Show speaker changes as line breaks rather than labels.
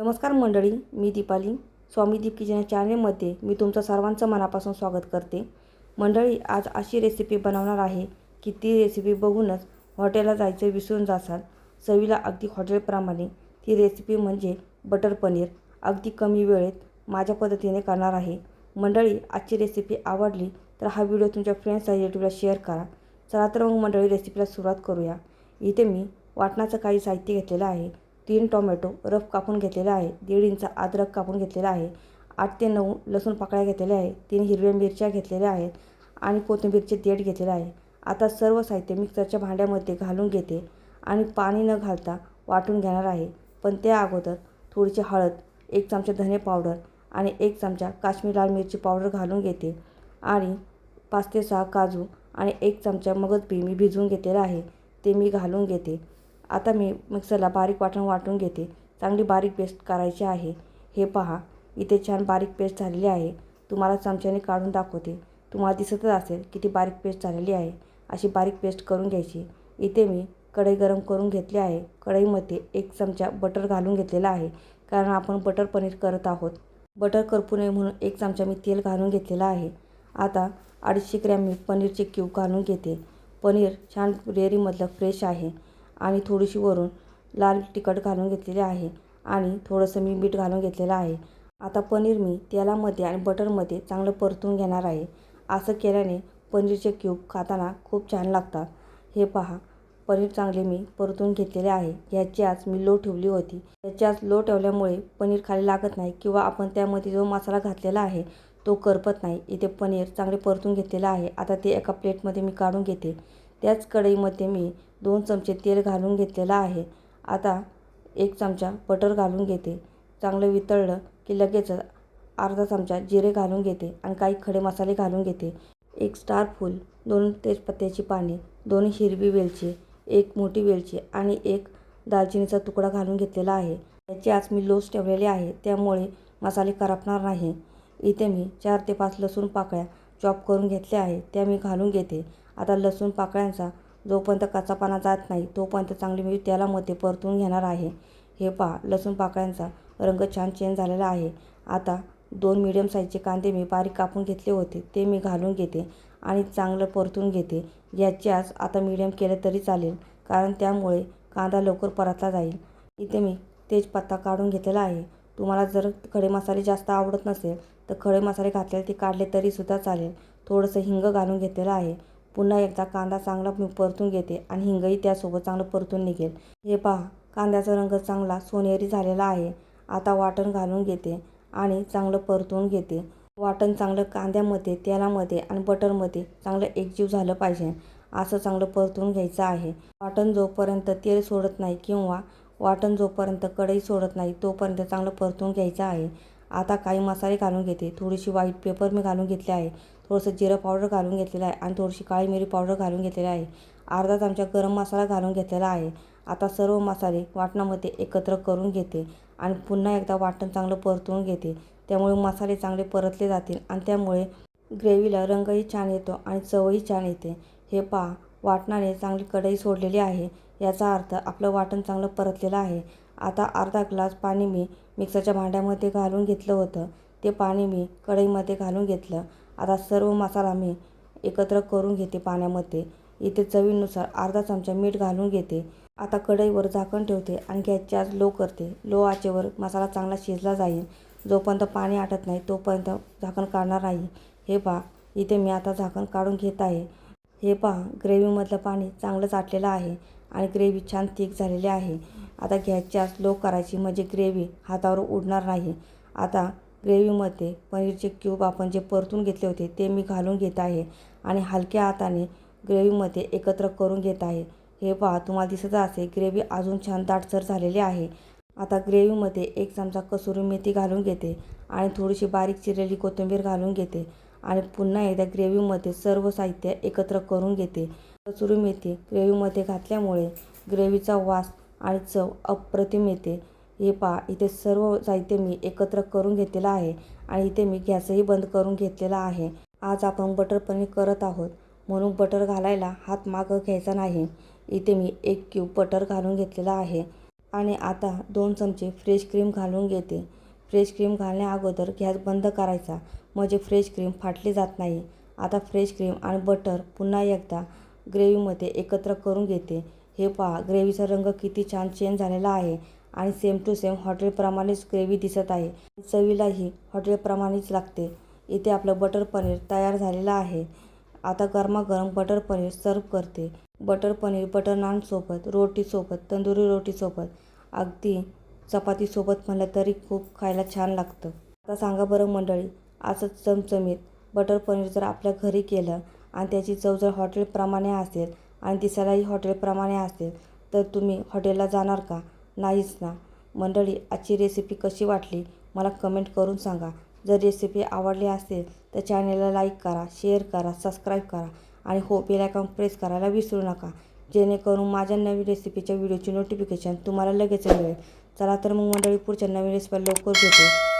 नमस्कार मंडळी मी दीपाली. स्वामी दीप किचन या चॅनेलमध्ये मी तुमचं सर्वांचं मनापासून स्वागत करते. मंडळी आज अशी रेसिपी बनवणार आहे की ती रेसिपी बघूनच हॉटेलला जायचं विसरून जासाल. चवीला अगदी हॉटेलप्रमाणे ती रेसिपी म्हणजे बटर पनीर अगदी कमी वेळेत माझ्या पद्धतीने करणार आहे. मंडळी आजची रेसिपी आवडली तर हा व्हिडिओ तुमच्या फ्रेंड्स आणि रिलेटिव्हला शेअर करा. चला तर मग मंडळी रेसिपीला सुरुवात करूया. इथे मी वाटणाचं काही साहित्य घेतलेलं आहे. तीन टोमॅटो रफ कापून घेतलेला आहे दीड इंच अद्रक कापून घेतलेला आहे आठ ते नऊ लसूण पाकळ्या घेतलेल्या आहे तीन हिरव्या मिरच्या घेतलेल्या आहेत आणि कोथिंबीरचे देठ घेतलेलं आहे. आता सर्व साहित्य मिक्सरच्या भांड्यामध्ये घालून घेते आणि पाणी न घालता वाटून घेणार आहे. पण त्या अगोदर थोडीशी हळद एक चमचा धने पावडर आणि एक चमचा काश्मीर लाल मिरची पावडर घालून घेते आणि पाच ते सहा काजू आणि एक चमचा मगज बी मी भिजवून घेतलेला आहे ते मी घालून घेते. आता मी मिक्सरला बारीक वाटण वाटून घेते. चांगली बारीक पेस्ट करायची आहे. हे पहा इथे छान बारीक पेस्ट झालेली आहे. तुम्हाला चमच्याने काढून दाखवते. तुम्हाला दिसतच असेल किती बारीक पेस्ट झालेली आहे. अशी बारीक पेस्ट करून घ्यायची. इथे मी कढई गरम करून घेतली आहे. कढईमध्ये एक चमचा बटर घालून घेतलेला आहे. कारण आपण बटर पनीर करत आहोत. बटर करपू नये म्हणून एक चमचा मी तेल घालून घेतलेला आहे. आता अडीचशे ग्रॅम मी पनीरचे क्यूब घालून घेते. पनीर छान रेअरीमधलं फ्रेश आहे. आणि थोडीशी वरून लाल तिखट घालून घेतलेली आहे आणि थोडंसं मी मीठ घालून घेतलेलं आहे. आता पनीर मी तेलामध्ये आणि बटरमध्ये चांगलं परतून घेणार आहे. असं केल्याने पनीरचे क्यूब खाताना खूप छान लागतात. हे पहा पनीर चांगले मी परतून घेतलेले आहे. ह्याची आज मी लो ठेवली होती. ह्याची आज लो ठेवल्यामुळे पनीर खाली लागत नाही किंवा आपण त्यामध्ये जो मसाला घातलेला आहे तो करपत नाही. इथे पनीर चांगले परतून घेतलेलं आहे. आता ते एका प्लेटमध्ये मी काढून घेते. त्याच कढईमध्ये मी दोन चमचे तेल घालून घेतलेलं आहे. आता एक चमचा बटर घालून घेते. चांगलं वितळलं की लगेच अर्धा चमचा जिरे घालून घेते आणि काही खडे मसाले घालून घेते. एक स्टार फूल दोन तेजपत्त्याची पाने दोन हिरवी वेलची एक मोठी वेलची आणि एक दालचिनीचा तुकडा घालून घेतलेला आहे. याची आज मी लोस ठेवलेली आहे त्यामुळे मसाले करपणार नाही. इथे मी चार ते पाच लसूण पाकळ्या चॉप करून घेतल्या आहे त्या मी घालून घेते. आता लसूण पाकळ्यांचा जोपर्यंत कच्चापणा जात नाही तोपर्यंत चांगली मी त्याला मध्ये परतून घेणार आहे. हे पहा लसूण पाकळ्यांचा रंग छान चेंज झालेला आहे. आता दोन मिडियम साईजचे कांदे मी बारीक कापून घेतले होते ते मी घालून घेते आणि चांगलं परतून घेते. याची आज आता मिडियम केलं तरी चालेल कारण त्यामुळे कांदा लवकर परतला जाईल. इथे मी तेजपत्ता काढून घेतलेला आहे. तुम्हाला जर खडे मसाले जास्त आवडत नसेल तर खडे मसाले घातलेले ते काढले तरीसुद्धा चालेल. थोडंसं हिंग घालून घेतलेलं आहे. पुन्हा एकदा कांदा चांगला मी परतून घेते आणि हिंगही त्यासोबत चांगलं परतून निघेल. हे पहा कांद्याचा रंग चांगला सोनेरी झालेला आहे. आता वाटण घालून घेते आणि चांगलं परतून घेते. वाटण चांगलं कांद्यामध्ये तेलामध्ये आणि बटरमध्ये चांगलं एकजीव झालं पाहिजे. असं चांगलं परतून घ्यायचं आहे. वाटण जोपर्यंत तेल सोडत नाही किंवा वाटण जोपर्यंत कढई सोडत नाही तोपर्यंत चांगलं परतून घ्यायचं आहे. आता काही मसाले घालून घेते. थोडीशी व्हाईट पेपर मी घालून घेतले आहे. थोडंसं जिरं पावडर घालून घेतलेलं आहे आणि थोडीशी काळी मिरी पावडर घालून घेतलेली आहे. अर्धा चमचा गरम मसाला घालून घेतलेला आहे. आता सर्व मसाले वाटणामध्ये एकत्र करून घेते आणि पुन्हा एकदा वाटण चांगलं परतून घेते. त्यामुळे मसाले चांगले परतले जातील आणि त्यामुळे ग्रेव्हीला रंगही छान येतो आणि चवही छान येते. हे पहा वाटणाने चांगली कढई सोडलेली आहे. याचा अर्थ आपलं वाटण चांगलं परतलेलं आहे. आता अर्धा ग्लास पाणी मी मिक्सरच्या भांड्यामध्ये घालून घेतलं होतं. ते पाणी मी कढईमध्ये घालून घेतलं. आता सर्व मसाला मी एकत्र करून घेते पाण्यामध्ये. इथे चवीनुसार अर्धा चमचा मीठ घालून घेते. आता कढईवर झाकण ठेवते आणि गॅसची आज लो करते. लो आचेवर मसाला चांगला शिजला जाईल. जोपर्यंत पाणी आटत नाही तोपर्यंत झाकण काढणार नाही. हे पहा इथे मी आता झाकण काढून घेत आहे. हे पहा ग्रेव्हीमधलं पाणी चांगलंच आटलेलं आहे आणि ग्रेव्ही छान थिक झालेली आहे. आता गॅसची स्लो करायची म्हणजे ग्रेव्ही हातावर उडणार नाही. आता ग्रेव्हीमध्ये पनीरचे क्यूब आपण जे परतून घेतले होते ते मी घालून घेत आहे आणि हलक्या हाताने ग्रेव्हीमध्ये एकत्र करून घेत आहे. हे पहा तुम्हाला दिसत असेल ग्रेव्ही अजून छान दाटसर झालेली आहे. आता ग्रेव्हीमध्ये एक चमचा कसुरी मेथी घालून घेते आणि थोडीशी बारीक चिरलेली कोथिंबीर घालून घेते आणि पुन्हा एकदा ग्रेव्हीमध्ये सर्व साहित्य एकत्र करून घेते. कसुरी मेथी ग्रेव्हीमध्ये घातल्यामुळे ग्रेव्हीचा वास आणि चव अप्रतिम येते. हे पहा इथे सर्व साहित्य मी एकत्र करून घेतलेलं आहे आणि इथे मी गॅसही बंद करून घेतलेला आहे. आज आपण बटर पनीर करत आहोत. म्हणून बटर घालायला हात मागं घ्यायचा नाही. इथे मी एक क्यूब बटर घालून घेतलेला आहे आणि आता दोन चमचे फ्रेश क्रीम घालून घेते. फ्रेश क्रीम घालण्या अगोदर गॅस बंद करायचा. म्हणजे फ्रेश क्रीम फाटली जात नाही. आता फ्रेश क्रीम आणि बटर पुन्हा एकदा ग्रेव्हीमध्ये एकत्र करून घेते. हे पहा ग्रेव्हीचा रंग किती छान चेंज झालेला आहे आणि सेम टू सेम हॉटेलप्रमाणेच ग्रेव्ही दिसत आहे. चवीलाही हॉटेलप्रमाणेच लागते. इथे आपलं बटर पनीर तयार झालेलं आहे. आता गरमागरम बटर पनीर सर्व करते. बटर पनीर बटर नानसोबत रोटीसोबत तंदुरी रोटीसोबत अगदी चपातीसोबत म्हणलं तरी खूप खायला छान लागतं. आता सांगा बरं मंडळी असंच चमचमीत बटर पनीर जर आपल्या घरी केलं आणि त्याची चव जर हॉटेलप्रमाणे असेल आणि दिसायलाही हॉटेलप्रमाणे असेल तर तुम्ही हॉटेलला जाणार का? नाहीच ना. मंडळी आजची रेसिपी कशी वाटली? मला कमेंट करून सांगा. जर रेसिपी आवडली असेल तर चॅनेलला लाईक करा शेअर करा सबस्क्राईब करा आणि हो बेल आयकॉन प्रेस करायला विसरू नका. जेणेकरून माझ्या नवीन रेसिपीच्या व्हिडिओची नोटिफिकेशन तुम्हाला लगेच मिळेल. चला तर मग मंडळी पुढच्या नवीन रेसिपी लवकर भेटू.